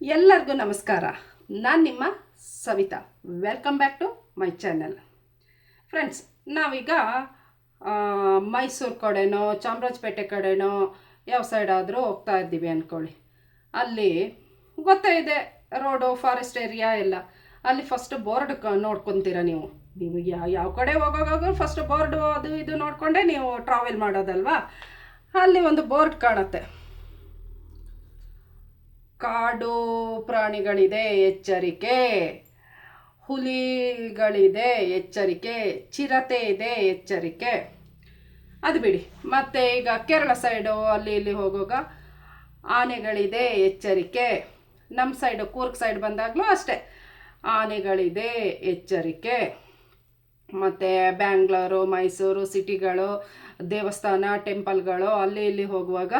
ಎಲ್ಲರಿಗೂ ನಮಸ್ಕಾರ. ನಾನು ನಿಮ್ಮ Savita. Welcome back to my channel friends ನಾವೀಗ ಮೈಸೂರು ಕಡೆನೋ, ಚಾಮರಾಜಪೇಟೆ ಕಡೆನೋ, ಯಾವ ಸೈಡ್ ಆದರೂ ಹೋಗ್ತಾ ಇದ್ದೀವಿ ಅಂದ್ಕೊಳ್ಳಿ ಅಲ್ಲಿ ಗೊತ್ತೇ ಇದೆ ರೋಡು ಫಾರೆಸ್ಟ್ ಏರಿಯಾ ಎಲ್ಲ. ಅಲ್ಲಿ ಫಸ್ಟ್ ಬೋರ್ಡ್ ಕ ನೋಡ್ಕೊತೀರ ನೀವು? ನೀವು ಯಾವ ಯಾವ ಕಡೆ ಹೋಗೋವಾಗ ಫಸ್ಟ್ ಬೋರ್ಡು ಅದು ಇದು ನೋಡಿಕೊಂಡೇ ನೀವು ಟ್ರಾವೆಲ್ ಮಾಡೋದಲ್ವಾ? ಅಲ್ಲಿ ಒಂದು ಬೋರ್ಡ್ ಕಾಣುತ್ತೆ. ಕಾಡು ಪ್ರಾಣಿಗಳಿದೆ, ಎಚ್ಚರಿಕೆ. ಹುಲಿಗಳಿದೆ, ಎಚ್ಚರಿಕೆ. ಚಿರತೆ ಇದೆ, ಎಚ್ಚರಿಕೆ. ಅದು ಬಿಡಿ. ಮತ್ತು ಈಗ ಕೇರಳ ಸೈಡು ಅಲ್ಲಿ ಇಲ್ಲಿ ಹೋಗುವಾಗ ಆನೆಗಳಿದೆ, ಎಚ್ಚರಿಕೆ. ನಮ್ಮ ಸೈಡು ಕೂರ್ಗ್ ಸೈಡ್ ಬಂದಾಗಲೂ ಅಷ್ಟೇ. ಆನೆಗಳಿದೆ, ಎಚ್ಚರಿಕೆ. ಮತ್ತು ಬ್ಯಾಂಗ್ಳೂರು, ಮೈಸೂರು ಸಿಟಿಗಳು, ದೇವಸ್ಥಾನ, ಟೆಂಪಲ್ಗಳು ಅಲ್ಲಿ ಇಲ್ಲಿ ಹೋಗುವಾಗ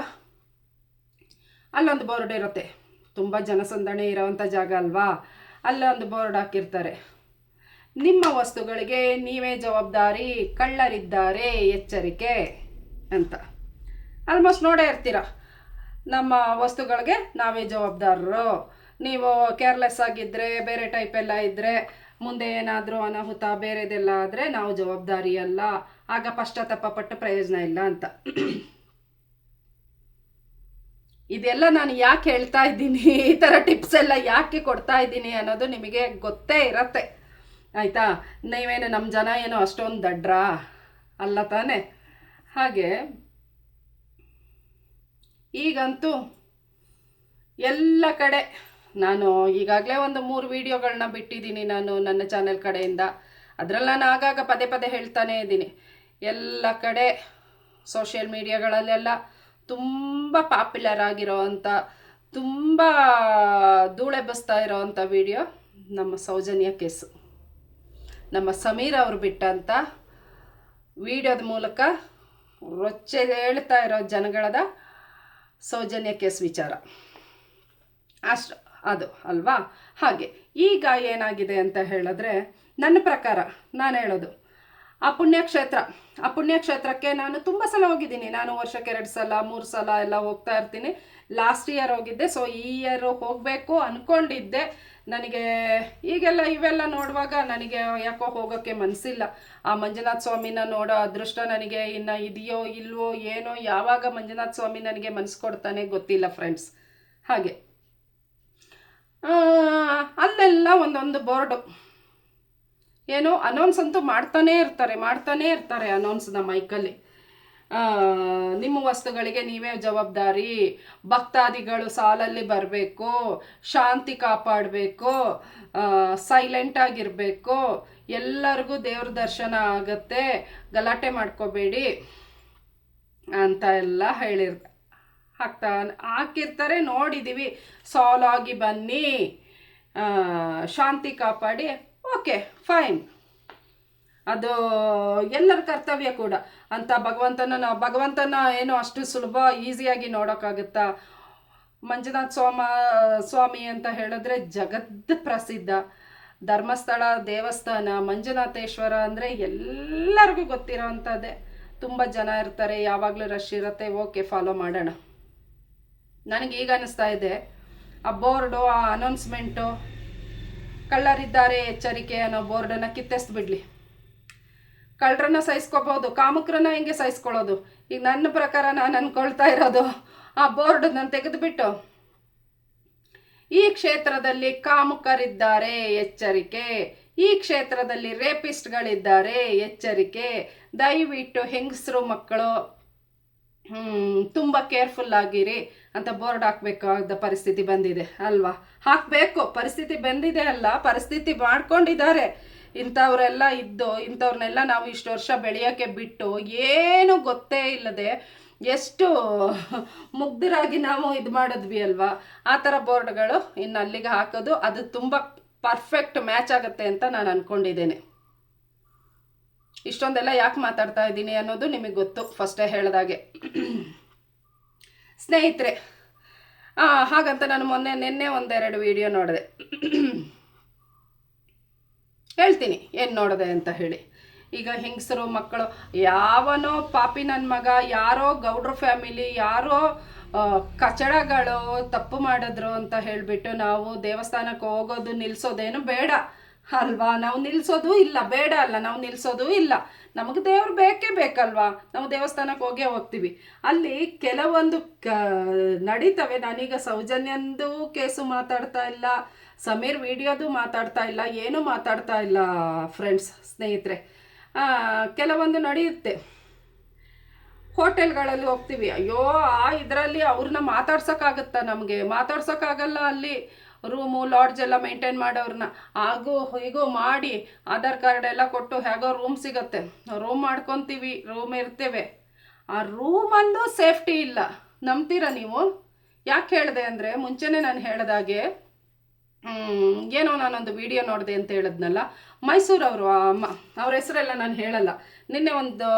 ಅಲ್ಲೊಂದು ಬೋರ್ಡ್ ಇರುತ್ತೆ. ತುಂಬ ಜನಸಂದಣಿ ಇರೋವಂಥ ಜಾಗ ಅಲ್ವಾ? ಅಲ್ಲೊಂದು ಬೋರ್ಡ್ ಹಾಕಿರ್ತಾರೆ. ನಿಮ್ಮ ವಸ್ತುಗಳಿಗೆ ನೀವೇ ಜವಾಬ್ದಾರಿ, ಕಳ್ಳರಿದ್ದಾರೆ, ಎಚ್ಚರಿಕೆ ಅಂತ. ಆಲ್ಮೋಸ್ಟ್ ನೋಡೇ ಇರ್ತೀರ? ನಮ್ಮ ವಸ್ತುಗಳಿಗೆ ನಾವೇ ಜವಾಬ್ದಾರರು. ನೀವು ಕೇರ್ಲೆಸ್ ಆಗಿದ್ದರೆ ಬೇರೆ ಟೈಪ್ ಎಲ್ಲ ಇದ್ದರೆ ಮುಂದೆ ಏನಾದರೂ ಅನಾಹುತ, ಬೇರೆದೆಲ್ಲ ಆದರೆ ನಾವು ಜವಾಬ್ದಾರಿ ಅಲ್ಲ. ಆಗ ಪಶ್ಚಾತ್ತಾಪ ಪಟ್ಟು ಪ್ರಯೋಜನ ಇಲ್ಲ ಅಂತ. ಇದೆಲ್ಲ ನಾನು ಯಾಕೆ ಹೇಳ್ತಾ ಇದ್ದೀನಿ? ಈ ಥರ ಟಿಪ್ಸ್ ಎಲ್ಲ ಯಾಕೆ ಕೊಡ್ತಾ ಇದ್ದೀನಿ ಅನ್ನೋದು ನಿಮಗೆ ಗೊತ್ತೇ ಇರತ್ತೆ. ಆಯಿತಾ? ನೀವೇನು ನಮ್ಮ ಜನ ಏನು ಅಷ್ಟೊಂದು ದಡ್ರಾ? ಅಲ್ಲ ತಾನೇ. ಹಾಗೆ, ಈಗಂತೂ ಎಲ್ಲ ಕಡೆ ನಾನು ಈಗಾಗಲೇ ಒಂದು ಮೂರು ವೀಡಿಯೋಗಳನ್ನ ಬಿಟ್ಟಿದ್ದೀನಿ ನಾನು ನನ್ನ ಚಾನೆಲ್ ಕಡೆಯಿಂದ. ಅದರಲ್ಲಿ ನಾನು ಆಗಾಗ ಪದೇ ಪದೇ ಹೇಳ್ತಾನೇ ಇದ್ದೀನಿ. ಎಲ್ಲ ಕಡೆ ಸೋಷಿಯಲ್ ಮೀಡಿಯಾಗಳಲ್ಲೆಲ್ಲ ತುಂಬ ಪಾಪ್ಯುಲರ್ ಆಗಿರೋವಂಥ ತುಂಬ ಧೂಳೆಬ್ಬಿಸ್ತಾ ಇರೋವಂಥ ವಿಡಿಯೋ ನಮ್ಮ ಸೌಜನ್ಯ ಕೇಸು. ನಮ್ಮ ಸಮೀರ್ ಅವರು ಬಿಟ್ಟಂಥ ವಿಡಿಯೋದ ಮೂಲಕ ರೊಚ್ಚೆ ಹೇಳ್ತಾ ಇರೋ ಜನಗಳದ ಸೌಜನ್ಯ ಕೇಸ್ ವಿಚಾರ. ಅಷ್ಟು ಅದು ಅಲ್ವಾ? ಹಾಗೆ, ಈಗ ಏನಾಗಿದೆ ಅಂತ ಹೇಳಿದ್ರೆ, ನನ್ನ ಪ್ರಕಾರ ನಾನು ಹೇಳೋದು ಆ ಪುಣ್ಯಕ್ಷೇತ್ರ, ಆ ಪುಣ್ಯಕ್ಷೇತ್ರಕ್ಕೆ ನಾನು ತುಂಬ ಸಲ ಹೋಗಿದ್ದೀನಿ. ನಾನು ವರ್ಷಕ್ಕೆ ಎರಡು ಸಲ, ಮೂರು ಸಲ ಎಲ್ಲ ಹೋಗ್ತಾ ಇರ್ತೀನಿ. ಲಾಸ್ಟ್ ಇಯರ್ ಹೋಗಿದ್ದೆ. ಸೊ ಈ ಇಯರ್ ಹೋಗಬೇಕು ಅಂದ್ಕೊಂಡಿದ್ದೆ ನನಗೆ ಈಗೆಲ್ಲ ಇವೆಲ್ಲ ನೋಡುವಾಗ ನನಗೆ ಯಾಕೋ ಹೋಗೋಕ್ಕೆ ಮನಸ್ಸಿಲ್ಲ ಆ ಮಂಜುನಾಥ ಸ್ವಾಮಿನ ನೋಡೋ ಅದೃಷ್ಟ ನನಗೆ ಇನ್ನು ಇದೆಯೋ ಇಲ್ವೋ ಏನೋ ಯಾವಾಗ ಮಂಜುನಾಥ ಸ್ವಾಮಿ ನನಗೆ ಮನಸ್ಸು ಕೊಡ್ತಾನೆ ಗೊತ್ತಿಲ್ಲ ಫ್ರೆಂಡ್ಸ್ ಹಾಗೆ. ಅಲ್ಲೆಲ್ಲ ಒಂದೊಂದು ಬೋರ್ಡು ಏನು ಅನೌನ್ಸ್ ಅಂತೂ ಮಾಡ್ತಾನೇ ಇರ್ತಾರೆ, ಮಾಡ್ತಾನೆ ಇರ್ತಾರೆ ಅನೌನ್ಸ್ನ ಮೈಕಲ್ಲಿ ನಿಮ್ಮ ವಸ್ತುಗಳಿಗೆ ನೀವೇ ಜವಾಬ್ದಾರಿ. ಭಕ್ತಾದಿಗಳು ಸಾಲಲ್ಲಿ ಬರಬೇಕು, ಶಾಂತಿ ಕಾಪಾಡಬೇಕು ಸೈಲೆಂಟ್ ಆಗಿರಬೇಕು. ಎಲ್ಲರಿಗೂ ದೇವ್ರ ದರ್ಶನ ಆಗತ್ತೆ. ಗಲಾಟೆ ಮಾಡ್ಕೋಬೇಡಿ ಅಂತ ಎಲ್ಲ ಹೇಳಿರ್, ಹಾಕ್ತಾ, ಹಾಕಿರ್ತಾರೆ. ನೋಡಿದ್ದೀವಿ ಸಾಲಾಗಿ ಬನ್ನಿ. ಶಾಂತಿ ಕಾಪಾಡಿ. Okay, fine. ಅದು ಎಲ್ಲರ ಕರ್ತವ್ಯ ಕೂಡ. ಅಂತ ಭಗವಂತನ ಭಗವಂತನ ಏನು ಅಷ್ಟು ಸುಲಭ, ಈಸಿಯಾಗಿ ನೋಡೋಕ್ಕಾಗುತ್ತಾ? ಮಂಜುನಾಥ ಸ್ವಾಮ, ಸ್ವಾಮಿ ಅಂತ ಹೇಳಿದ್ರೆ ಜಗದ್ ಪ್ರಸಿದ್ಧ. ಧರ್ಮಸ್ಥಳ, ದೇವಸ್ಥಾನ, ಮಂಜುನಾಥೇಶ್ವರ ಅಂದರೆ ಎಲ್ಲರಿಗೂ ಗೊತ್ತಿರೋವಂಥದ್ದೇ ತುಂಬ ಜನ ಇರ್ತಾರೆ, ಯಾವಾಗಲೂ ರಶ್ ಇರುತ್ತೆ, ಓಕೆ, ಫಾಲೋ ಮಾಡೋಣ. ನನಗೆ ಈಗ ಅನ್ನಿಸ್ತಾ ಇದೆ, ಆ ಬೋರ್ಡು, ಆ ಅನೌನ್ಸ್ಮೆಂಟು ಕಳ್ಳರಿದ್ದಾರೆ, ಎಚ್ಚರಿಕೆ ಅನ್ನೋ ಬೋರ್ಡನ್ನು ಕಿತ್ತೆಸ್ಬಿಡ್ಲಿ. ಕಳ್ಳರನ್ನ ಸಹಿಸ್ಕೋಬೋದು ಕಾಮುಕರನ್ನ ಹೆಂಗೆ ಸಹಿಸ್ಕೊಳ್ಳೋದು? ಈಗ ನನ್ನ ಪ್ರಕಾರ ನಾನು ಅನ್ಕೊಳ್ತಾ ಇರೋದು, ಆ ಬೋರ್ಡ್ ನಾನು ತೆಗೆದುಬಿಟ್ಟು, ಈ ಕ್ಷೇತ್ರದಲ್ಲಿ ಕಾಮುಕರಿದ್ದಾರೆ, ಎಚ್ಚರಿಕೆ. ಈ ಕ್ಷೇತ್ರದಲ್ಲಿ ರೇಪಿಸ್ಟ್ಗಳಿದ್ದಾರೆ, ಎಚ್ಚರಿಕೆ. ದಯವಿಟ್ಟು ಹೆಂಗಸರು ಮಕ್ಕಳು ತುಂಬ ಕೇರ್ಫುಲ್ ಆಗಿರಿ. ಅಂತ ಬೋರ್ಡ್ ಹಾಕ್ಬೇಕಾದ ಪರಿಸ್ಥಿತಿ ಬಂದಿದೆ ಅಲ್ವಾ? ಹಾಕಬೇಕು. ಪರಿಸ್ಥಿತಿ ಬಂದಿದೆ ಅಲ್ಲ, ಪರಿಸ್ಥಿತಿ ಮಾಡ್ಕೊಂಡಿದ್ದಾರೆ. ಇಂಥವ್ರೆಲ್ಲ ಇದ್ದು, ಇಂಥವ್ರನ್ನೆಲ್ಲ ನಾವು ಇಷ್ಟು ವರ್ಷ ಬೆಳೆಯೋಕ್ಕೆ ಬಿಟ್ಟು ಏನು ಗೊತ್ತೇ ಇಲ್ಲದೆ ಎಷ್ಟು ಮುಗ್ಧರಾಗಿ ನಾವು ಇದು ಮಾಡಿದ್ವಿ ಅಲ್ವಾ? ಆ ಥರ ಬೋರ್ಡ್ಗಳು ಇನ್ನು ಅಲ್ಲಿಗೆ ಹಾಕೋದು, ಅದು ತುಂಬ ಪರ್ಫೆಕ್ಟ್ ಮ್ಯಾಚ್ ಆಗುತ್ತೆ ಅಂತ ನಾನು ಅಂದ್ಕೊಂಡಿದ್ದೇನೆ ಇಷ್ಟೊಂದೆಲ್ಲ ಯಾಕೆ ಮಾತಾಡ್ತಾ ಇದ್ದೀನಿ ಅನ್ನೋದು ನಿಮಗೆ ಗೊತ್ತು, ಫಸ್ಟೇ ಹೇಳ್ದಾಗೆ. ಸ್ನೇಹಿತರೆ ಹಾಗಂತ ನಾನು ಮೊನ್ನೆ ನಿನ್ನೆ ಒಂದೆರಡು ವಿಡಿಯೋ ನೋಡಿದೆ. ಹೇಳ್ತೀನಿ ಏನು ನೋಡಿದೆ ಅಂತ ಹೇಳಿ. ಈಗ ಹೆಂಗಸರು, ಮಕ್ಕಳು, ಯಾವನೋ ಪಾಪಿ ನನ್ನ ಮಗ, ಯಾರೋ ಗೌಡ್ರ ಫ್ಯಾಮಿಲಿ ಯಾರೋ ಕಚಡಗಳು ತಪ್ಪು ಮಾಡಿದ್ರು ಅಂತ ಹೇಳಿಬಿಟ್ಟು ನಾವು ದೇವಸ್ಥಾನಕ್ಕೆ ಹೋಗೋದು ನಿಲ್ಲಿಸೋದೇನು ಬೇಡ. ಅಲ್ವಾ? ನಾವು ನಿಲ್ಲಿಸೋದು ಇಲ್ಲ, ಬೇಡ ಅಲ್ಲ, ನಾವು ನಿಲ್ಲಿಸೋದು ಇಲ್ಲ. ನಮಗೆ ದೇವ್ರು ಬೇಕೇ ಬೇಕಲ್ವಾ? ನಾವು ದೇವಸ್ಥಾನಕ್ಕೆ ಹೋಗೇ ಹೋಗ್ತೀವಿ. ಅಲ್ಲಿ ಕೆಲವೊಂದು ಕ, ನಡೀತವೆ. ನಾನೀಗ ಸೌಜನ್ಯಂದು ಕೇಸು ಮಾತಾಡ್ತಾ ಇಲ್ಲ, ಸಮೀರ್ ವಿಡಿಯೋದು ಮಾತಾಡ್ತಾ ಇಲ್ಲ, ಏನೂ ಮಾತಾಡ್ತಾ ಇಲ್ಲ ಫ್ರೆಂಡ್ಸ್ ಸ್ನೇಹಿತರೆ. ಕೆಲವೊಂದು ನಡೆಯುತ್ತೆ. ಹೋಟೆಲ್ಗಳಲ್ಲಿ ಹೋಗ್ತೀವಿ. ಅಯ್ಯೋ, ಆ ಇದರಲ್ಲಿ ಅವ್ರನ್ನ ಮಾತಾಡ್ಸೋಕ್ಕಾಗುತ್ತಾ ನಮಗೆ? ಮಾತಾಡ್ಸೋಕ್ಕಾಗಲ್ಲ ಅಲ್ಲಿ. ರೂಮು, ಲಾಡ್ಜ್ ಎಲ್ಲ ಮೇಂಟೈನ್ ಮಾಡೋರನ್ನ ಹಾಗೂ ಹೀಗೂ ಮಾಡಿ ಆಧಾರ್ ಕಾರ್ಡ್ ಎಲ್ಲ ಕೊಟ್ಟು ಹೇಗೋ ರೂಮ್ ಸಿಗತ್ತೆ. ರೂಮ್ ಮಾಡ್ಕೊತೀವಿ, ರೂಮ್ ಇರ್ತೇವೆ. ಆ ರೂಮಲ್ಲೂ ಸೇಫ್ಟಿ ಇಲ್ಲ. ನಂಬ್ತೀರಾ ನೀವು? ಯಾಕೆ ಹೇಳಿದೆ ಅಂದರೆ, ಮುಂಚೆನೇ ನಾನು ಹೇಳ್ದಾಗೆ ಏನೋ ನಾನೊಂದು ವಿಡಿಯೋ ನೋಡಿದೆ ಅಂತ ಹೇಳಿದ್ನಲ್ಲ ಮೈಸೂರವರು ಅಮ್ಮ, ಅವ್ರ ಹೆಸರೆಲ್ಲ ನಾನು ಹೇಳಲ್ಲ. ನಿನ್ನೆ ಒಂದು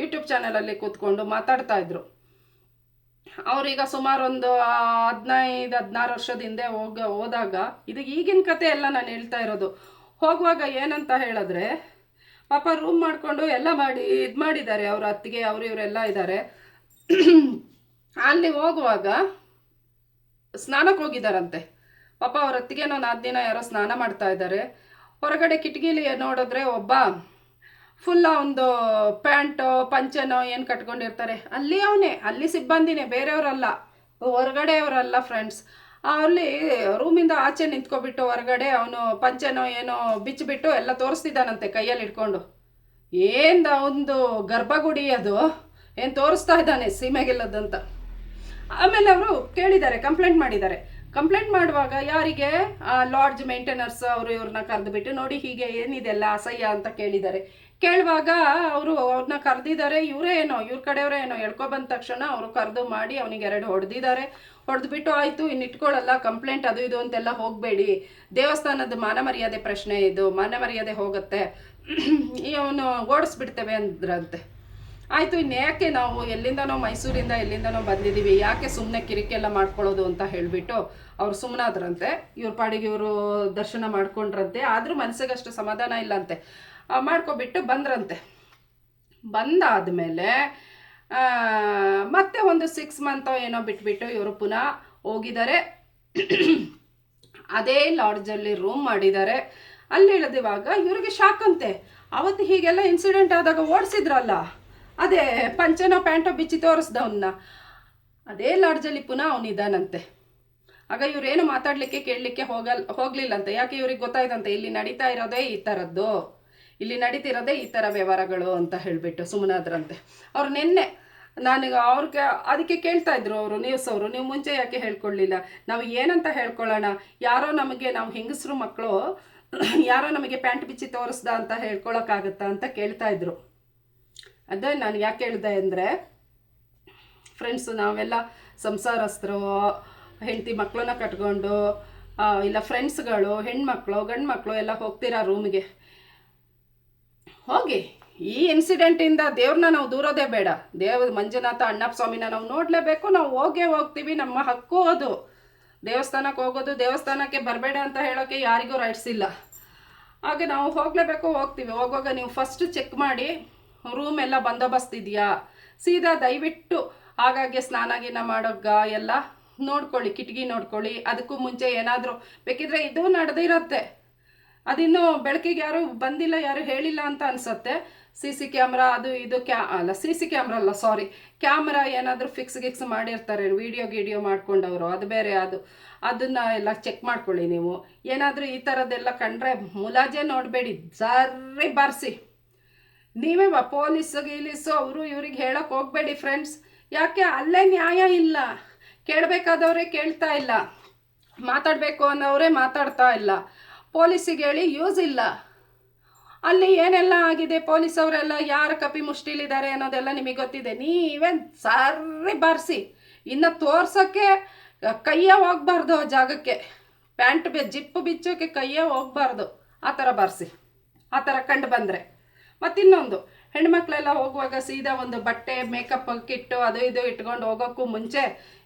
ಯೂಟ್ಯೂಬ್ ಚಾನಲಲ್ಲಿ ಕೂತ್ಕೊಂಡು ಮಾತಾಡ್ತಾ ಇದ್ರು. ಅವ್ರೀಗ ಸುಮಾರು ಒಂದು ಹದಿನೈದು, ಹದಿನಾರು ವರ್ಷದ ಹಿಂದೆ ಹೋಗ, ಹೋದಾಗ, ಇದು ಈಗಿನ ಕತೆ ಎಲ್ಲ ನಾನು ಹೇಳ್ತಾ ಇರೋದು. ಹೋಗುವಾಗ ಏನಂತ ಹೇಳಿದ್ರೆ, ಪಾಪ ರೂಮ್ ಮಾಡಿಕೊಂಡು ಎಲ್ಲ ಮಾಡಿ, ಇದು ಮಾಡಿದ್ದಾರೆ, ಅವ್ರ ಅತ್ತಿಗೆ, ಅವರು ಇವರೆಲ್ಲ ಇದ್ದಾರೆ. ಅಲ್ಲಿ ಹೋಗುವಾಗ ಸ್ನಾನಕ್ಕೆ ಹೋಗಿದ್ದಾರಂತೆ. ಪಾಪ ಅವ್ರ ಅತ್ತಿಗೆನೋ ನಾಲ್ಕು ದಿನ ಯಾರೋ ಸ್ನಾನ ಮಾಡ್ತಾ ಇದ್ದಾರೆ. ಹೊರಗಡೆ ಕಿಟಕಿಲಿ ನೋಡಿದ್ರೆ ಒಬ್ಬ ಫುಲ್ ಒಂದು ಪ್ಯಾಂಟೋ ಪಂಚನೋ ಏನು ಕಟ್ಕೊಂಡಿರ್ತಾರೆ. ಅಲ್ಲಿ ಅವನೇ, ಅಲ್ಲಿ ಸಿಬ್ಬಂದಿನೇ, ಬೇರೆಯವರಲ್ಲ. ಹೊರಗಡೆಯವರಲ್ಲ ಫ್ರೆಂಡ್ಸ್ ಅಲ್ಲಿ ರೂಮಿಂದ ಆಚೆ ನಿಂತ್ಕೊಬಿಟ್ಟು ಹೊರಗಡೆ ಅವನು ಪಂಚನೋ ಏನೋ ಬಿಚ್ಚಿಬಿಟ್ಟು ಎಲ್ಲ ತೋರಿಸ್ತಿದ್ದಾನಂತೆ ಕೈಯಲ್ಲಿ ಇಟ್ಕೊಂಡು. ಏನು ಒಂದು ಗರ್ಭಗುಡಿ ಅದು? ಏನು ತೋರಿಸ್ತಾ ಇದ್ದಾನೆ ಸೀಮೆಗೆಲ್ಲದಂತ. ಆಮೇಲೆ ಅವರು ಕೇಳಿದ್ದಾರೆ ಕಂಪ್ಲೇಂಟ್ ಮಾಡಿದ್ದಾರೆ. ಕಂಪ್ಲೇಂಟ್ ಮಾಡುವಾಗ ಯಾರಿಗೆ? ಲಾಡ್ಜ್ ಮೇಂಟೆನರ್ಸ್ ಅವರು ಇವ್ರನ್ನ ಕರೆದುಬಿಟ್ಟು ನೋಡಿ ಹೀಗೆ ಏನಿದೆಲ್ಲ ಅಸಹ್ಯ ಅಂತ ಕೇಳಿದ್ದಾರೆ. ಕೇಳುವಾಗ ಅವರು ಅವ್ರನ್ನ ಕರೆದಿದ್ದಾರೆ, ಇವರೇ ಏನೋ, ಇವ್ರ ಕಡೆಯವರೇ ಏನೋ ಎಳ್ಕೊ ಬಂದ ತಕ್ಷಣ ಅವರು ಕರೆದು ಮಾಡಿ ಅವನಿಗೆ ಎರಡು ಹೊಡೆದಿದ್ದಾರೆ. ಹೊಡೆದ್ಬಿಟ್ಟು ಆಯಿತು ಇನ್ನು ಇಟ್ಕೊಳ್ಳಲ್ಲ ಕಂಪ್ಲೇಂಟ್ ಅದು ಇದು ಅಂತೆಲ್ಲ ಹೋಗಬೇಡಿ. ದೇವಸ್ಥಾನದ ಮಾನ ಮರ್ಯಾದೆ ಪ್ರಶ್ನೆ ಇದು, ಮಾನ ಮರ್ಯಾದೆ ಹೋಗುತ್ತೆ. ಅವನು ಓಡಿಸ್ಬಿಡ್ತೇವೆ ಅಂದ್ರಂತೆ. ಆಯಿತು ಇನ್ನು ಯಾಕೆ ನಾವು ಎಲ್ಲಿಂದನೋ ಮೈಸೂರಿಂದ ಎಲ್ಲಿಂದನೋ ಬಂದಿದ್ದೀವಿ, ಯಾಕೆ ಸುಮ್ಮನೆ ಕಿರಿಕೆಲ್ಲ ಮಾಡ್ಕೊಳ್ಳೋದು ಅಂತ ಹೇಳಿಬಿಟ್ಟು ಅವ್ರು ಸುಮ್ಮನಾದ್ರಂತೆ ಇವ್ರ ಪಾಡಿಗೆ ಇವರು ದರ್ಶನ ಮಾಡ್ಕೊಂಡ್ರಂತೆ. ಆದರೂ ಮನಸ್ಸಿಗೆ ಅಷ್ಟು ಸಮಾಧಾನ ಇಲ್ಲಂತೆ. ಮಾಡ್ಕೊಬಿಟ್ಟು ಬಂದ್ರಂತೆ. ಬಂದಾದಮೇಲೆ ಮತ್ತೆ ಒಂದು ಸಿಕ್ಸ್ ಮಂತೋ ಏನೋ ಬಿಟ್ಬಿಟ್ಟು ಇವರು ಪುನಃ ಹೋಗಿದ್ದಾರೆ. ಅದೇ ಲಾಡ್ಜಲ್ಲಿ ರೂಮ್ ಮಾಡಿದ್ದಾರೆ. ಅಲ್ಲಿ ಇಳಿದಿವಾಗ ಇವರಿಗೆ ಶಾಕ್ ಅಂತೆ. ಅವತ್ತು ಹೀಗೆಲ್ಲ ಇನ್ಸಿಡೆಂಟ್ ಆದಾಗ ಓಡಿಸಿದ್ರಲ್ಲ, ಅದೇ ಪಂಚನೋ ಪ್ಯಾಂಟೋ ಬಿಚ್ಚಿ ತೋರಿಸ್ದವನ್ನ ಅದೇ ಲಾಡ್ಜಲ್ಲಿ ಪುನಃ ಅವನಿದ್ದಾನಂತೆ ಆಗ ಇವ್ರೇನು ಮಾತಾಡಲಿಕ್ಕೆ ಕೇಳಲಿಕ್ಕೆ ಹೋಗಲ್, ಹೋಗಲಿಲ್ಲಂತೆ. ಯಾಕೆ ಇವ್ರಿಗೆ ಗೊತ್ತಾಯ್ತಂತೆ, ಇಲ್ಲಿ ನಡೀತಾ ಇರೋದೇ ಈ ಥರದ್ದು ಇಲ್ಲಿ ನಡೀತಿರೋದೇ ಈ ಥರ ವ್ಯವಹಾರಗಳು ಅಂತ ಹೇಳಿಬಿಟ್ಟು ಸುಮ್ಮನಾದ್ರಂತೆ ಅವ್ರು ನಿನ್ನೆ ನನಗೆ ಅವ್ರಿಗೆ ಅದಕ್ಕೆ ಕೇಳ್ತಾ ಇದ್ರು ಅವರು ನ್ಯೂಸ್ ಅವರು, ನೀವು ಮುಂಚೆ ಯಾಕೆ ಹೇಳ್ಕೊಳ್ಳಿಲ್ಲ ನಾವು ಏನಂತ ಹೇಳ್ಕೊಳ್ಳೋಣ? ಯಾರೋ ನಮಗೆ ನಾವು ಹೆಂಗಸರು ಮಕ್ಕಳು, ಯಾರೋ ನಮಗೆ ಪ್ಯಾಂಟ್ ಬಿಚ್ಚಿ ತೋರಿಸ್ದ ಅಂತ ಹೇಳ್ಕೊಳಕ್ಕಾಗತ್ತಾ ಅಂತ ಕೇಳ್ತಾ ಇದ್ರು. ಅದೇ ನಾನು ಯಾಕೆ ಹೇಳಿದೆ ಅಂದರೆ ಫ್ರೆಂಡ್ಸು ನಾವೆಲ್ಲ ಸಂಸಾರಸ್ಥರು, ಹೆಂಡತಿ ಮಕ್ಕಳನ್ನ ಕಟ್ಕೊಂಡು ಇಲ್ಲ ಫ್ರೆಂಡ್ಸ್ಗಳು ಹೆಣ್ಮಕ್ಳು ಗಂಡು ಮಕ್ಕಳು ಎಲ್ಲ ಹೋಗ್ತೀರಾ ರೂಮಿಗೆ ಹೋಗಿ. ಈ ಇನ್ಸಿಡೆಂಟಿಂದ ದೇವ್ರನ್ನ ನಾವು ದೂರೋದೇ ಬೇಡ. ದೇವ ಮಂಜುನಾಥ ಅಣ್ಣಪ್ಪ ಸ್ವಾಮಿನ ನಾವು ನೋಡಲೇಬೇಕು. ನಾವು ಹೋಗೇ ಹೋಗ್ತೀವಿ. ನಮ್ಮ ಹಕ್ಕು ಅದು. ದೇವಸ್ಥಾನಕ್ಕೆ ಹೋಗೋದು, ದೇವಸ್ಥಾನಕ್ಕೆ ಬರಬೇಡ ಅಂತ ಹೇಳೋಕ್ಕೆ ಯಾರಿಗೂ ರೈಟ್ಸ್ ಇಲ್ಲ. ಹಾಗೆ ನಾವು ಹೋಗಲೇಬೇಕು, ಹೋಗ್ತೀವಿ. ಹೋಗುವಾಗ ನೀವು ಫಸ್ಟ್ ಚೆಕ್ ಮಾಡಿ ರೂಮ್ ಎಲ್ಲ ಬಂದೋಬಸ್ತ್ ಇದೆಯಾ? ಸೀದಾ ದಯವಿಟ್ಟು ಹಾಗಾಗಿ ಸ್ನಾನ ಗೀನ ಮಾಡೋಗ ಎಲ್ಲ ನೋಡ್ಕೊಳ್ಳಿ, ಕಿಟಕಿ ನೋಡ್ಕೊಳ್ಳಿ. ಅದಕ್ಕೂ ಮುಂಚೆ ಏನಾದರೂ ಬೇಕಿದ್ರೆ ಇದು ನಡೆದಿರತ್ತೆ. ಅದಿನ್ನು ಬೆಳಕಿಗೆ ಯಾರು ಬಂದಿಲ್ಲ, ಯಾರು ಹೇಳಿಲ್ಲ ಅಂತ ಅನ್ಸುತ್ತೆ. ಸಿ ಸಿ ಕ್ಯಾಮ್ರಾ ಅದು ಇದು ಕ್ಯಾ, ಅಲ್ಲ ಸಿ ಸಿ ಕ್ಯಾಮ್ರಾ ಅಲ್ಲ ಸಾರಿ ಕ್ಯಾಮ್ರಾ ಏನಾದರೂ ಫಿಕ್ಸ್ ಗಿಕ್ಸ್ ಮಾಡಿರ್ತಾರೆ ವಿಡಿಯೋ ಗಿಡಿಯೋ ಮಾಡ್ಕೊಂಡವರು, ಅದು ಬೇರೆ, ಅದು, ಅದನ್ನ ಎಲ್ಲ ಚೆಕ್ ಮಾಡ್ಕೊಳ್ಳಿ ನೀವು. ಏನಾದರೂ ಈ ಥರದ್ದೆಲ್ಲ ಕಂಡ್ರೆ ಮುಲಾಜೆ ನೋಡಬೇಡಿ, ಜರ್ರಿ ಬರ್ಸಿ. ನೀವೇ ಬಾ ಪೊಲೀಸು, ಗೀಲೀಸು, ಅವರು ಇವ್ರಿಗೆ ಹೇಳೋಕೆ ಹೋಗಬೇಡಿ ಫ್ರೆಂಡ್ಸ್ ಯಾಕೆ? ಅಲ್ಲೇ ನ್ಯಾಯ ಇಲ್ಲ. ಕೇಳಬೇಕಾದವರೇ ಕೇಳ್ತಾ ಇಲ್ಲ. ಮಾತಾಡಬೇಕು ಅನ್ನೋರೇ ಮಾತಾಡ್ತಾ ಇಲ್ಲ. ಪೊಲೀಸಿಗೆ ಹೇಳಿ ಯೂಸ್ ಇಲ್ಲ. ಅಲ್ಲಿ ಏನೆಲ್ಲ ಆಗಿದೆ? ಪೊಲೀಸ್ ಅವರೆಲ್ಲ ಯಾರ ಕಪಿ ಮುಷ್ಟಿಲಿದ್ದಾರೆ ಅನ್ನೋದೆಲ್ಲ ನಿಮಗೆ ಗೊತ್ತಿದೆ. ನೀವೇ ಸರ್ರಿ ಬಾರಿಸಿ. ಇನ್ನು ತೋರ್ಸೋಕ್ಕೆ ಕೈಯ ಹೋಗ್ಬಾರ್ದು ಆ ಜಾಗಕ್ಕೆ. ಪ್ಯಾಂಟ್ ಬೆ, ಜಿಪ್ಪು ಬಿಚ್ಚೋಕ್ಕೆ ಕೈಯ ಹೋಗ್ಬಾರ್ದು. ಆ ಥರ ಬಾರಿಸಿ. ಆ ಥರ ಕಂಡು ಬಂದರೆ. ಮತ್ತಿನ್ನೊಂದು, ಹೆಣ್ಮಕ್ಳೆಲ್ಲ ಹೋಗುವಾಗ ಸೀದಾ ಒಂದು ಬಟ್ಟೆ, ಮೇಕಪ್, ಕಿಟ್ಟು ಅದು ಇದು ಇಟ್ಕೊಂಡು ಹೋಗೋಕ್ಕೂ ಮುಂಚೆ